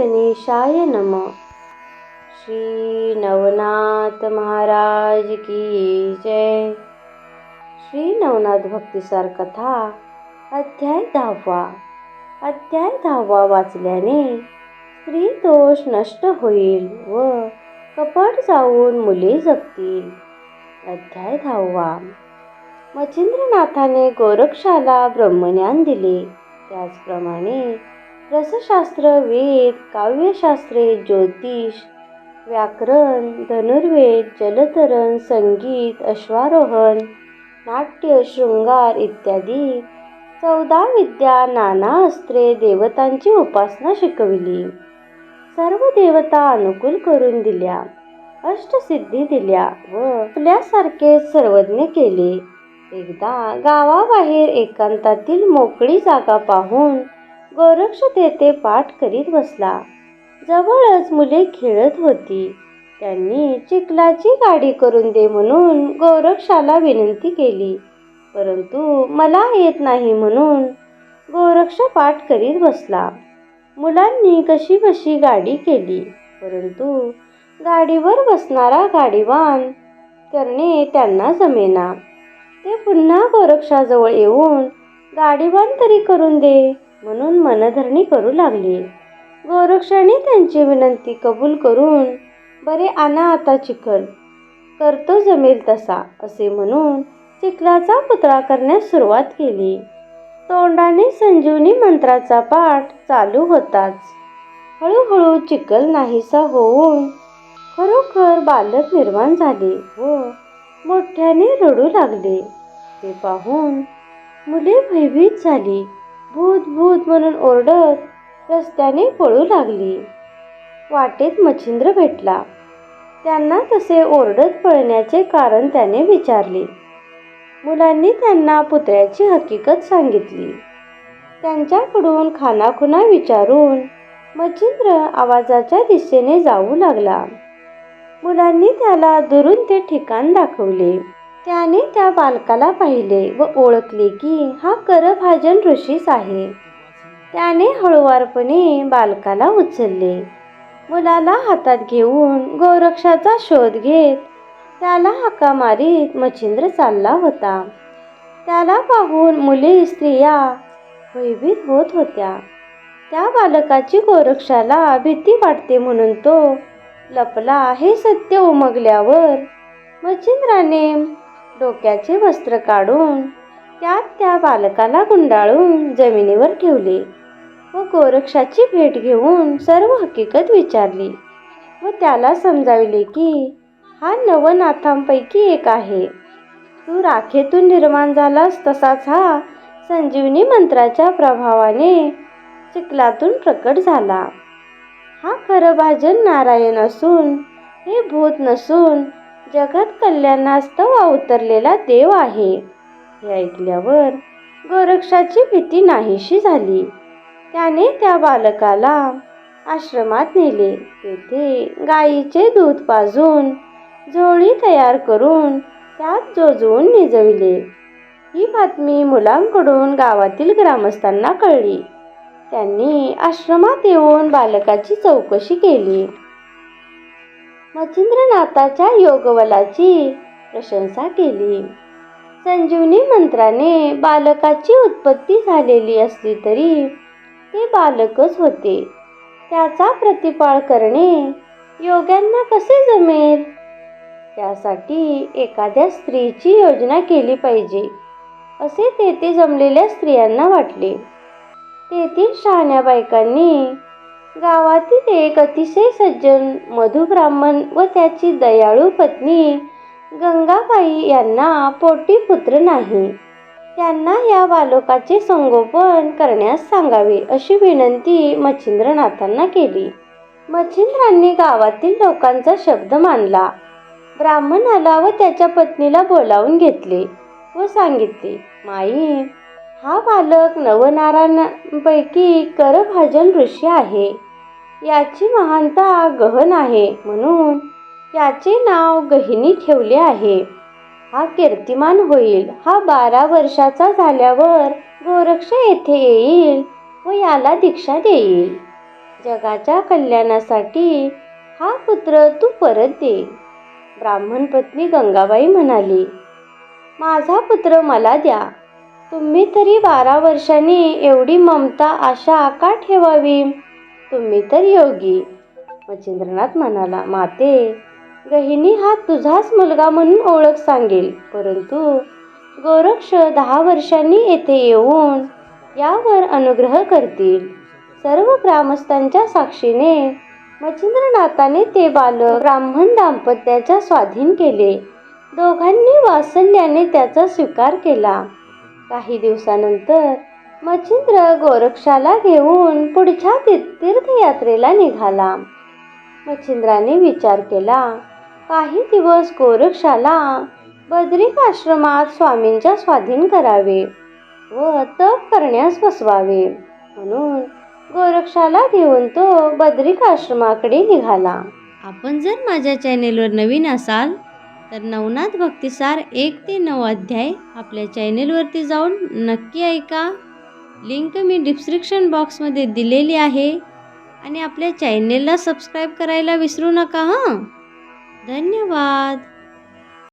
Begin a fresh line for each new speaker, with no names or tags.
गणेशाय नम। श्री नवनाथ महाराज की जय। श्री नवनाथ भक्तिसार कथा अध्याय दहावा। अध्याय दहावा वाचल्याने स्त्री दोष नष्ट होईल व कपट जाऊन मुले जगतील। अध्याय दहावा। मच्छिंद्रनाथाने गोरक्षाला ब्रह्मज्ञान दिले त्याचप्रमाणे रसशास्त्र वेद काव्यशास्त्रे ज्योतिष व्याकरण धनुर्वेद जलतरण संगीत अश्वारोहण नाट्य शृंगार इत्यादी. चौदा विद्या नाना अस्त्रे देवतांची उपासना शिकविली. सर्व देवता अनुकूल करून दिल्या. अष्टसिद्धी दिल्या व आपल्यासारखे सर्वज्ञ केले. एकदा गावाबाहेर एकांतातील मोकळी जागा पाहून गोरक्ष तेथे पाठ करीत बसला. जवळच मुले खेळत होती. त्यांनी चिखलाची गाडी करून दे म्हणून गोरक्षाला विनंती केली. परंतु मला येत नाही म्हणून गोरक्ष पाठ करीत बसला. मुलांनी कशी कशी गाडी केली. परंतु गाडीवर बसणारा गाडीवान करणे त्यांना जमेना. ते पुन्हा गोरक्षाजवळ येऊन गाडीवान तरी करून दे. म्हणून मनधरणी करू लागली. गोरक्षाने त्यांची विनंती कबूल करून बरे आणा आता चिखल. करतो जमेल तसा असे म्हणून चिखलाचा पुतळा करण्यास सुरुवात केली. तोंडाने संजीवनी मंत्राचा पाठ चालू होताच. हळूहळू चिखल नाहीसा होऊन खरोखर बालक निर्माण झाले व मोठ्याने रडू लागले. ते पाहून मुले भयभीत झाली. भूत भूत म्हणून ओरडत रस्त्याने पळू लागली. वाटेत मच्छिंद्र भेटला. त्यांना तसे ओरडत पळण्याचे कारण त्याने विचारले. मुलांनी त्यांना पुतळ्याची हकीकत सांगितली. त्यांच्याकडून खानाखुना विचारून मच्छिंद्र आवाजाच्या दिशेने जाऊ लागला. मुलांनी त्याला दुरून ते ठिकाण दाखवले. त्याने त्या बालकाला पाहिले व ओळखले की हा करभाजन ऋषीच आहे. त्याने हळुवारपणे बालकाला उचलले. मुलाला हातात घेऊन गोरक्षाचा शोध घेत त्याला हाका मारीत मच्छिंद्र चालला होता. त्याला पाहून मुले स्त्रिया भयभीत होत होत्या. त्या बालकाची गोरक्षाला भीती वाटते म्हणून तो लपला. हे सत्य उमगल्यावर मच्छिंद्राने डोक्याचे वस्त्र काढून त्यात त्या बालकाला गुंडाळून जमिनीवर ठेवले व गोरक्षाची भेट घेऊन सर्व हकीकत विचारली व त्याला समजाविले की हा नवनाथांपैकी एक आहे. तू राखेतून निर्माण झालास तसाच हा संजीवनी मंत्राच्या प्रभावाने चिखलातून प्रकट झाला. हा खरं भाजन नारायण असून हे भूत नसून जगत कल्याणास्तव अवतरलेला देव आहे. हे ऐकल्यावर गोरक्षाची भीती नाहीशी झाली. त्याने त्या बालकाला आश्रमात नेले. तेथे गाईचे दूध पाजून झोळी तयार करून त्यात जोजवून निजविले. ही बातमी मुलांकडून गावातील ग्रामस्थांना कळली. त्यांनी आश्रमात येऊन बालकाची चौकशी केली. मच्छिंद्रनाथाच्या योगवलाची प्रशंसा केली. संजीवनी मंत्राने बालकाची उत्पत्ती झालेली असली तरी ते बालकच होते. त्याचा प्रतिपाळ करणे योग्यांना कसे जमेल? त्यासाठी एखाद्या स्त्रीची योजना केली पाहिजे असे तेथे जमलेल्या स्त्रियांना वाटले. तेथील शहाण्या बायकांनी गावातील एक अतिशय सज्जन मधुब्राह्मण व त्याची दयाळू पत्नी गंगाबाई यांना पोटी पुत्र नाही. त्यांना या बालकाचे संगोपन करण्यास सांगावे अशी विनंती मच्छिंद्रनाथांना केली. मच्छिंद्रांनी गावातील लोकांचा शब्द मानला. ब्राह्मणाला व त्याच्या पत्नीला बोलावून घेतले व सांगितले माई हा बालक नवनारायणांपैकी करभाजन ऋषी आहे. याची महानता गहन आहे म्हणून याचे नाव गहिनी ठेवले आहे. हा कीर्तिमान होईल. हा बारा वर्षाचा झाल्यावर गोरक्ष येथे येईल व याला दीक्षा देईल. जगाच्या कल्याणासाठी हा पुत्र तू परत दे. ब्राह्मण पत्नी गंगाबाई म्हणाली माझा पुत्र मला द्या. तुम्ही तरी बारा वर्षांनी एवढी ममता आशा का ठेवावी? तुम्ही तर योगी. मच्छिंद्रनाथ म्हणाला माते गहिनी हा तुझाच मुलगा म्हणून ओळख सांगेल. परंतु गोरक्ष दहा वर्षांनी येथे येऊन यावर अनुग्रह करतील. सर्व ग्रामस्थांच्या साक्षीने मच्छिंद्रनाथाने ते बालक ब्राह्मण दाम्पत्याच्या स्वाधीन केले. दोघांनी वासल्याने त्याचा स्वीकार केला. काही दिवसानंतर मच्छिंद्र गोरक्षाला घेऊन पुढच्या तीर्थयात्रेला निघाला. मच्छिंद्राने विचार केला काही दिवस गोरक्षाला बद्रिक आश्रमात स्वामींच्या स्वाधीन करावे व तप करण्यास बसवावे. म्हणून गोरक्षाला घेऊन तो बद्रिक आश्रमाकडे निघाला. आपण जर माझ्या चॅनेलवर नवीन असाल तर नवनाथ भक्तिसार एक ते नऊ अध्याय आपल्या चॅनेलवरती जाऊन नक्की ऐका. लिंक मी डिस्क्रिप्शन बॉक्समध्ये दिलेली आहे आणि आपल्या चॅनेलला सबस्क्राईब करायला विसरू नका हां? धन्यवाद.